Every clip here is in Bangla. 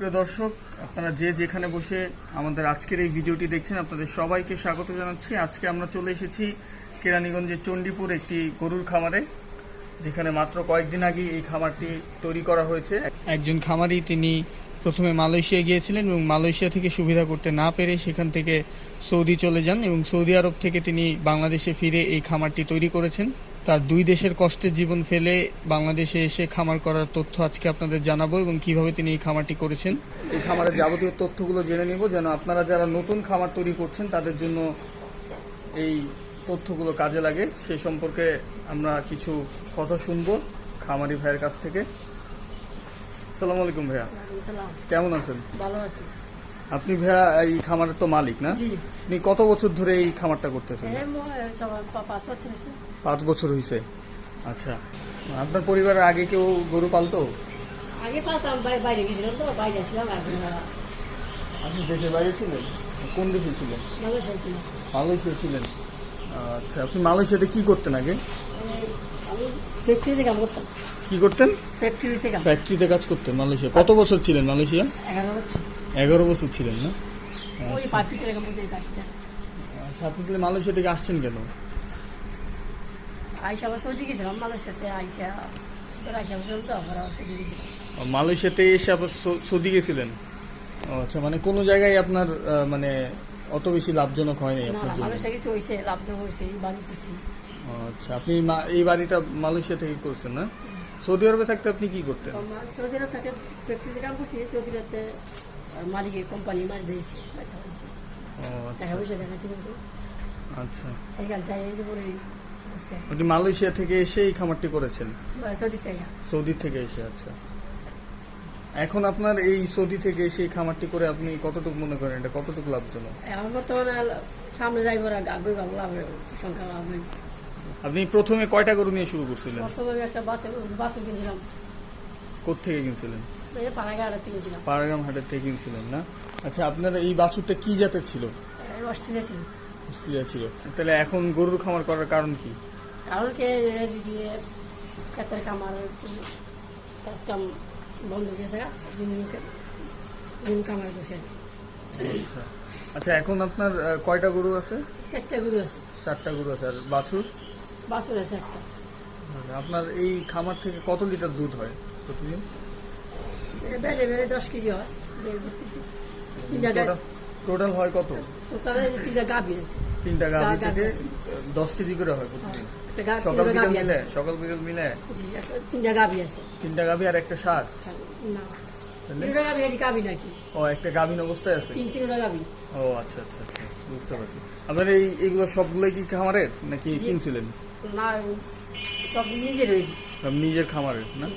প্রিয় দর্শক, আপনারা যে যেখানে বসে আমাদের আজকের এই ভিডিওটি দেখছেন, আপনাদের সবাইকে স্বাগত জানাচ্ছি। আজকে আমরা চলে এসেছি কেরানীগঞ্জের চণ্ডীপুর একটি গরুর খামারে, যেখানে মাত্র কয়েকদিন আগে এই খামারটি তৈরি করা হয়েছে। একজন খামারি তিনি প্রথমে মালয়েশিয়া গিয়েছিলেন এবং মালয়েশিয়া থেকে সুবিধা করতে না পেরে সেখান থেকে সৌদি চলে যান এবং সৌদি আরব থেকে তিনি বাংলাদেশে ফিরে এই খামারটি তৈরি করেছেন। তার দুই দেশের কষ্টের জীবন ফেলে বাংলাদেশে এসে খামার করার তথ্য আজকে আপনাদের জানাব এবং কীভাবে তিনি এই খামারটি করেছেন। এই খামারের যাবতীয় তথ্যগুলো জেনে নিব যেন আপনারা যারা নতুন খামার তৈরি করছেন তাদের জন্য এই তথ্যগুলো কাজে লাগে। সে সম্পর্কে আমরা কিছু কথা শুনব খামারি ভাইয়ের কাছ থেকে। সালাম আলাইকুম ভাইয়া। কেমন আছেন? ভালো আছি। আপনি ভাইয়া এই খামারের তো মালিক না? আপনি কত বছর ধরে এই খামারটা করতেছেন? পাঁচ বছর হয়েছে। আচ্ছা আপনার পরিবারের আগে কেউ গরু পালতো? আগে পালতাম বাইরে গেছিলাম তো বাইরে ছিলাম আপনি দেশের বাইরে ছিলেন? কোন দেশে ছিলেন? মালয়েশিয়া ছিলাম। মালয়েশিয়া ছিলেন। আচ্ছা আপনি মালয়েশিয়াতে কি করতেন আগে? ফ্যাক্টরিতে কাম করতাম। কি করতেন? ফ্যাক্টরিতে কাম। ফ্যাক্টরিতে কাজ করতেন মালয়েশিয়া। কত বছর ছিলেন মালয়েশিয়া? এগারো বছর। এগারো বছর ছিলেন না? ওই পাখিটার কাম করতে আচ্ছা আপনি তাহলে মালয়েশিয়া থেকে আসছেন কেন? আইসা আবার সৌদি গেছিলাম মালয়েশিয়াতে আইসা। আইসা বছর তো আমরা সৌদি গেছিলাম। মালয়েশিয়াতে এসে আবার সৌদি গেছিলেন? আচ্ছা মানে কোনো জায়গায় আপনার মানে অত বেশি লাভজনক হয়নি আপনার জন্য? গেছি হয়েছে বাড়ি আচ্ছা আপনি এই বাড়িটা মালয়েশিয়া থেকে করছেন না? সৌদি আরবে থাকতে আপনি কি করতেন? সৌদি আরব থেকে ফ্যাক্টরিতে কাম করছি সৌদি আরবে মালিকের কোম্পানি মারি দিয়েছে ও আচ্ছা। টাকা পয়সা আচ্ছা। এইখানটায় এই যে বলে আপনি মালয়েশিয়া থেকে এসে এই খামারটি করেছেন? সৌদি থেকে। এসে আচ্ছা। এখন আপনার এই সৌদি থেকে এসে এই খামারটি করে আপনি কতটুকু মনে করেন? এটা কতটুকু লাভজনক? এখন বর্তমানে সামনে যাইব আগে লাভ সংখ্যা লাভ আপনি প্রথমে কয়টা গরু নিয়ে শুরু করছিলেন? বর্তমানে একটা বাসে বাসে কিনছিলাম কিনছিলেন? যে থেকে কিনছিলাম। পাড়াগ্রাম হাটের থেকে কিনছিলেন না? আচ্ছা আপনার এই বাছুরটা কি জাতের ছিল? অস্ট্রেলিয়া ছিল। অস্ট্রেলিয়া ছিল। তাহলে এখন গরুর খামার করার কারণ কি? কারণ কে ক্ষেতের কামার কাজ কাম বন্ধ গেছে করছে আচ্ছা আচ্ছা এখন আপনার কয়টা গরু আছে? চারটা গরু আছে। চারটা গরু আছে। আর বাছুর? বাছুর আছে একটা। আপনার এই খামার থেকে কত লিটার দুধ হয় প্রতিদিন? বেড়ে বেড়ে দশ কেজি হয় টোটাল হয় কত? টোটালে তিনটা গাভী আছে তিনটা গাভি থেকে দশ কেজি করে হয় প্রতিদিন। সকাল বিকাল মিলে সকাল বিকাল মিলে? তিনটা গাভী আছে। তিনটা গাভি আর একটা না। গাভী নাকি? ও একটা গাভিন অবস্থায় আছে? তিন তিনটা গাভী ও আচ্ছা আচ্ছা আচ্ছা বুঝতে পারছি। আপনার এই এগুলো সবগুলোই কি খামারের নাকি। কিনছিলেন? না সব নিজের নিজের খামারের না?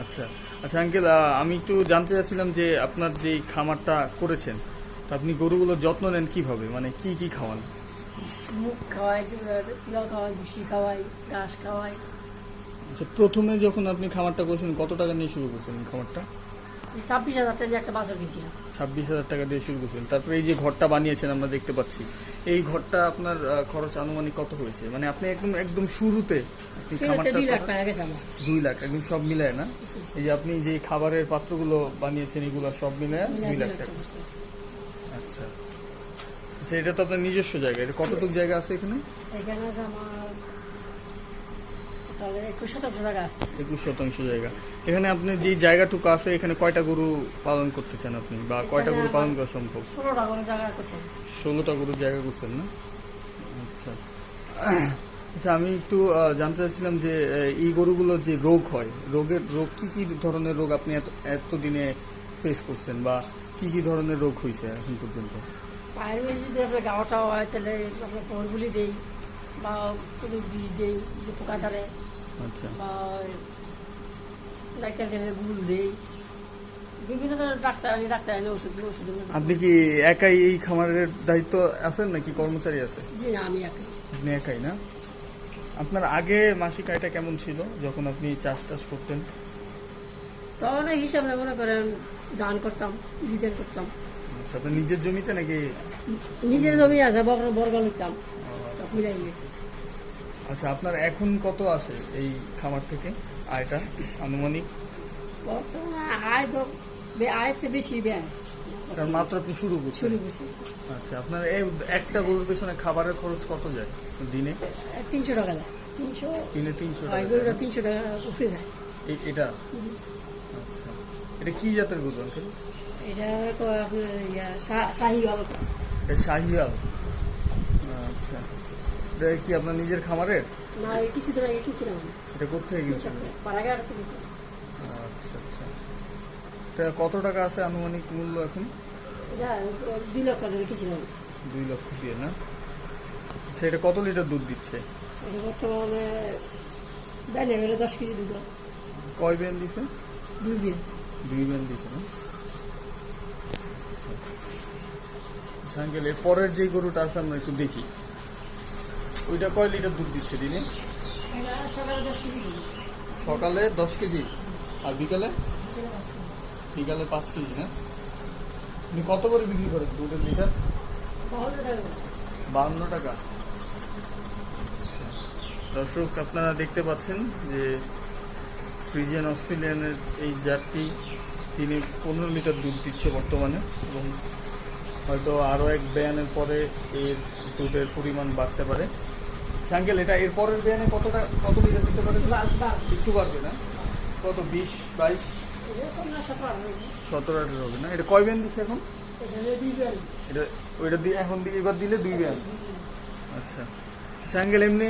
আচ্ছা। আচ্ছা আঙ্কেল আমি একটু জানতে চাচ্ছিলাম যে আপনার যে খামারটা করেছেন তো আপনি গরুগুলোর যত্ন নেন কীভাবে? মানে কি কি খাওয়ান? মুখ খাওয়াই ভুসি খাওয়াই ঘাস খাওয়াই। আচ্ছা প্রথমে যখন আপনি খামারটা করেছেন কত টাকা নিয়ে শুরু করছেন খামারটা? ছাব্বিশ হাজার টাকা দিয়ে একটা বাছর কিনছিলাম ছাব্বিশ হাজার টাকা দিয়ে শুরু করছেন। তারপরে এই যে ঘরটা বানিয়েছেন আমরা দেখতে পাচ্ছি। এই ঘরটা আপনার খরচ আনুমানিক কত হয়েছে? মানে আপনি একদম একদম শুরুতে দুই লাখ টাকা গেছে আমার। দুই লাখ একদম সব মিলায় না? এই যে আপনি যে খাবারের পাত্রগুলো বানিয়েছেন এগুলো সব মিলায় দুই লাখ টাকা। টাকা। আচ্ছা। আচ্ছা এটা তো আপনার নিজস্ব জায়গা। এটা কতটুকু জায়গা আছে এখানে? এখানে আমার তাহলে একুশ শতাংশ টাকা আছে। একুশ শতাংশ জায়গা। এখানে আপনি যে জায়গাটুকু আছে এখানে কয়টা গরু পালন করতেছেন আপনি? বা কয়টা গরু পালন করা সম্ভব? ষোলোটা জায়গা গরু জায়গা করছেন না? আচ্ছা। আচ্ছা আমি একটু জানতে চাচ্ছিলাম যে এই গরুগুলোর যে রোগ হয় রোগের রোগ কি কি ধরনের রোগ আপনি এত এতদিনে ফেস করছেন বা কি কি ধরনের রোগ হয়েছে এখন পর্যন্ত? পায়ের বেশি যদি আপনার গাওয়াটা হয় তাহলে আপনার পরগুলি দেই। বা কোনো বিষ দেই যে পোকা ধরে আচ্ছা। বা গুল দেই বিভিন্ন ধরনের ডাক্তার আনি ডাক্তার আনি ওষুধ ওষুধ। আপনি কি একাই এই খামারের দায়িত্ব আছেন নাকি কর্মচারী আছে? জি না আমি একাই। আপনি একাই না? আপনার আগে মাসিক আয়টা কেমন ছিল যখন আপনি চাষ টাস করতেন? তখন হিসাবে মনে করেন দান করতাম বিদেন করতাম। আচ্ছা আপনার নিজের জমিতে নাকি নিজের জমি আছে বড় বর্গ নিতাম আচ্ছা আপনার এখন কত আসে এই খামার থেকে আয়টা আনুমানিক? বর্তমানে আয় তো আয়ের বেশি ব্যয়। কারণ মাত্র আপনি শুরু করছেন শুরু করছি। আচ্ছা আপনার এই একটা গরুর পেছনে খাবারের খরচ কত যায় দিনে? তিনশো টাকা যায়। তিনশো দিনে তিনশো টাকা গরুটা তিনশো টাকা উপরে যায়। এটা? আচ্ছা এটা কি জাতের গরু আঙ্কেল? এটা আপনার শা- শাহি গল্প এটা শাহিয়াল আচ্ছা। এটা কি আপনার নিজের খামারের? না কিছুদিন আগে কিনছিলাম এটা কোথায় গিয়েছিল পাড়াঘাট থেকে। আচ্ছা আচ্ছা। এটা কত টাকা আছে আনুমানিক মূল্য এখন? দুই লক্ষ টাকা কিনছিলাম। দুই লক্ষ দিয়ে না? সেটা কত লিটার দুধ দিচ্ছে? এটা বর্তমানে দেয় নেবে দশ কেজি দুধ। কয় ব্যান দিছে? দুই দিন দুই ব্যান দিছে না? আচ্ছা। আঙ্কেল এর পরের যে গরুটা আছে আমরা একটু দেখি। ওইটা কয় লিটার দুধ দিচ্ছে দিনে? সকালে দশ কেজি আর বিকালে? বিকালে পাঁচ কেজি না আপনি কত করে বিক্রি করেন দুধের লিটার? বাহান্ন টাকা। দর্শক, আপনারা দেখতে পাচ্ছেন যে ফ্রিজিয়ান অস্ট্রেলিয়ানের এই জাতটি তিনি পনেরো লিটার দুধ দিচ্ছে বর্তমানে এবং হয়তো আরও এক ব্যায়ানের পরে এর দুধের পরিমাণ বাড়তে পারে। সাঙ্কেল এটা এরপরের পরের ব্যায়ানে কতটা কত বিঘা দিতে পারে? একটু পারবে না? কত বিশ বাইশ? সতেরো আঠেরো হবে না? এটা কয় ব্যান দিচ্ছে এখন? এটা ওইটা দিয়ে এখন দিয়ে এবার দিলে দুই ব্যান আচ্ছা। স্যাঙ্গেল এমনি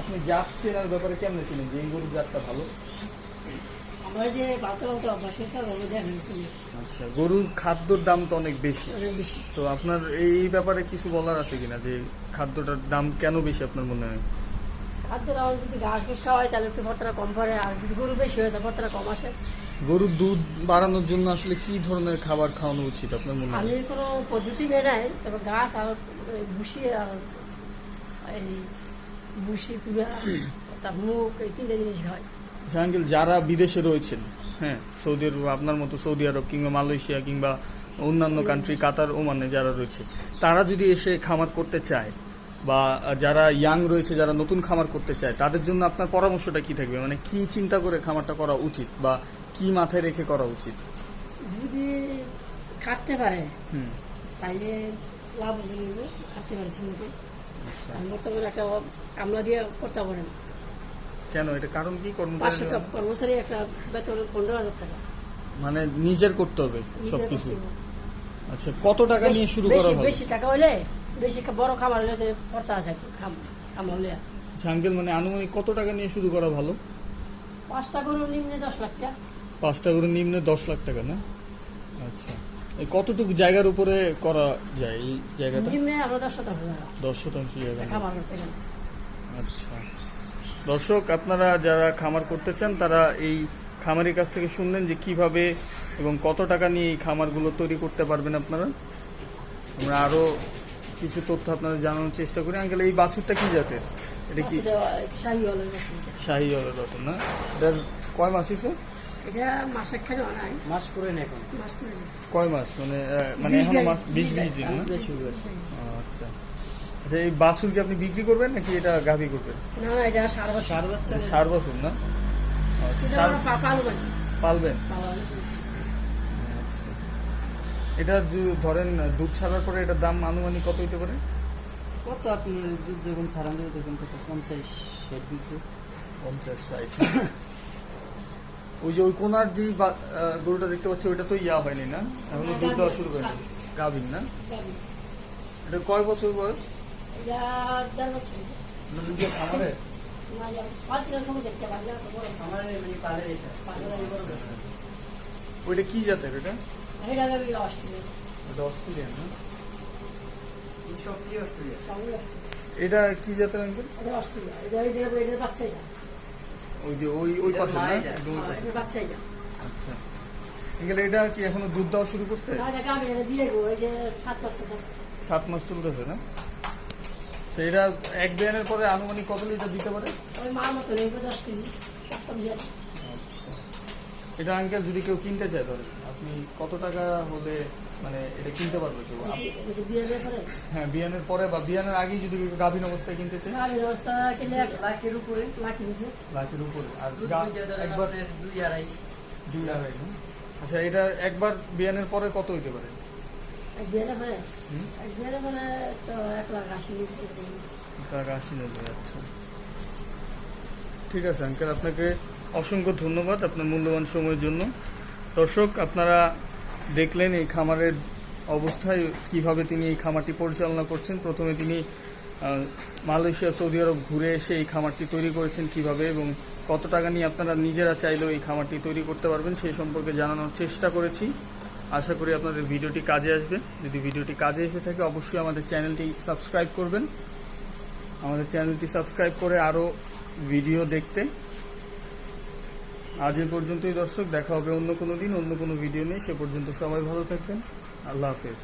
আপনি জাত চেনার ব্যাপারে কেমন ছিলেন যে এই গরুর জাতটা ভালো? আমরা যে বাড়তে বাড়তে অভ্যাস হয়েছে দেখা গেছে আচ্ছা গরুর খাদ্যর দাম তো অনেক বেশি। অনেক বেশি। তো আপনার এই ব্যাপারে কিছু বলার আছে কিনা যে খাদ্যটার দাম কেন বেশি আপনার মনে হয়? খাদ্য আমার যদি ঘাস ঘুষ খাওয়া হয় তাহলে একটু ভর্তাটা কম পড়ে। আর যদি গরু বেশি হয় তাহলে ভর্তাটা কম আসে। গরুর দুধ বাড়ানোর জন্য আসলে কি ধরনের খাবার খাওয়ানো উচিত আপনার মনে হয়? পানির কোনো পদ্ধতি নেই নাই তবে ঘাস আর ভুসি আর এই ভুসি পুরা তার মুখ এই তিনটে জিনিস হয় জাহাঙ্গীর যারা বিদেশে রয়েছেন হ্যাঁ সৌদি আরব আপনার মতো সৌদি আরব কিংবা মালয়েশিয়া কিংবা অন্যান্য কান্ট্রি কাতার ওমানে যারা রয়েছে তারা যদি এসে খামার করতে চায় বা যারা ইয়াং রয়েছে যারা নতুন খামার করতে চায় তাদের জন্য আপনার পরামর্শটা কি থাকবে? মানে কি চিন্তা করে খামারটা করা উচিত বা কি মাথায় রেখে করা উচিত? যদি কাটতে পারে হুম। তাইলে লাভ হয়ে যাবে কাটতে পারে ঠিক মতো। আচ্ছা। একটা কামলা দিয়ে করতে পারে না কেন? এটা কারণ কি? কর্মচারী টাকা কর্মচারী একটা বেতন পনেরো হাজার টাকা। মানে নিজের করতে হবে সবকিছু? আচ্ছা কত টাকা নিয়ে শুরু করা বেশি বেশি টাকা হলে বেশি বড় খাবার হলে করতে আছে খাম খামলা হলে। জাহাঙ্গীর মানে আনুমানিক কত টাকা নিয়ে শুরু করা ভালো? পাঁচটা গরু নিম্নে দশ লাখ টাকা। পাঁচটা করে নিম্নে দশ লাখ টাকা না? আচ্ছা এই কতটুকু জায়গার উপরে করা যায় এই জায়গাটা? নিম্নে আমরা দশ শতাংশ দশ শতাংশ জায়গা। না? খাবার করতে গেলে। আচ্ছা। দর্শক আপনারা যারা খামার করতে চান তারা এই খামারের কাছ থেকে শুনলেন যে কীভাবে এবং কত টাকা নিয়ে এই খামারগুলো তৈরি করতে পারবেন আপনারা। আমরা আরও কিছু তথ্য আপনাদের জানানোর চেষ্টা করি। আঙ্কেল এই বাছুরটা কি জাতের? এটা কি? শাহি হলের রতন না? এটার কয় মাস হয়েছে এটা মাসে এখন। কয় মাস? মানে মানে এখনও মাস বিশ বিশ দিন না? আচ্ছা। আচ্ছা এই বাছুর কি আপনি বিক্রি করবেন নাকি এটা গাভি করবেন? না না এটা সার বছর সার বাচ্চা সার বছর না? আচ্ছা এটা সার আমরা পা- পালবো না। পালবেন। আচ্ছা। এটা ধরেন দুধ ছাড়ার পরে এটার দাম আনুমানিক কত হইতে পারে? কত আপনি দুধ যখন ছাড়ান তখন কত পঞ্চাশ ষাট দিত পঞ্চাশ ষাট। ওই যে ওই কোনার যে গরুটা দেখতে পাচ্ছি ওইটা তো ইয়া হয়নি না? এখন দুধ দেওয়া শুরু করেনি। গাভিন না? এটা কয় বছর বয়স? ওইটা কি জাতের এটা? অস্ট্রেলিয়ান না? এটা কি জাতের আঙ্কেল? ওই যে ওই ওই পাশে না? আচ্ছা। আঙ্কেল এটা কি এখনও দুধ দেওয়া শুরু করছে। সাত মাস চলতেছে না? সেইটা এক বিয়ানের পরে আনুমানিক কত লিটার দিতে পারে? ওই মার মতো নেই, দশ কেজি সপ্তম দিয়ে এটা আঙ্কেল যদি কেউ কিনতে চায় ধরেন আপনি কত টাকা হলে মানে এটা কিনতে পারবে কেউ? হ্যাঁ বিয়ানের পরে বা বিয়ানের আগেই যদি গাভীন অবস্থায় কিনতে চায়? লাখের উপরে লাখের উপরে। আর একবার দুই আড়াই। দুই আড়াই আচ্ছা এটা একবার বিয়ানের পরে কত হইতে পারে? ঠিক আছে আঙ্কেল আপনাকে অসংখ্য ধন্যবাদ আপনার মূল্যবান সময়ের জন্য। দর্শক আপনারা দেখলেন এই খামারের অবস্থায় কীভাবে তিনি এই খামারটি পরিচালনা করছেন। প্রথমে তিনি মালয়েশিয়া সৌদি আরব ঘুরে এসে এই খামারটি তৈরি করেছেন কীভাবে এবং কত টাকা নিয়ে আপনারা নিজেরা চাইলেও এই খামারটি তৈরি করতে পারবেন সেই সম্পর্কে জানানোর চেষ্টা করেছি। আশা করি আপনাদের ভিডিওটি কাজে আসবে। যদি ভিডিওটি কাজে এসে থাকে, অবশ্যই আমাদের চ্যানেলটি সাবস্ক্রাইব করবেন। আমাদের চ্যানেলটি সাবস্ক্রাইব করে আরও ভিডিও দেখতে। আজ এ পর্যন্তই দর্শক, দেখা হবে অন্য কোনো দিন, অন্য কোনো ভিডিও নেই সে পর্যন্ত সবাই ভালো থাকবেন। আল্লাহ হাফেজ।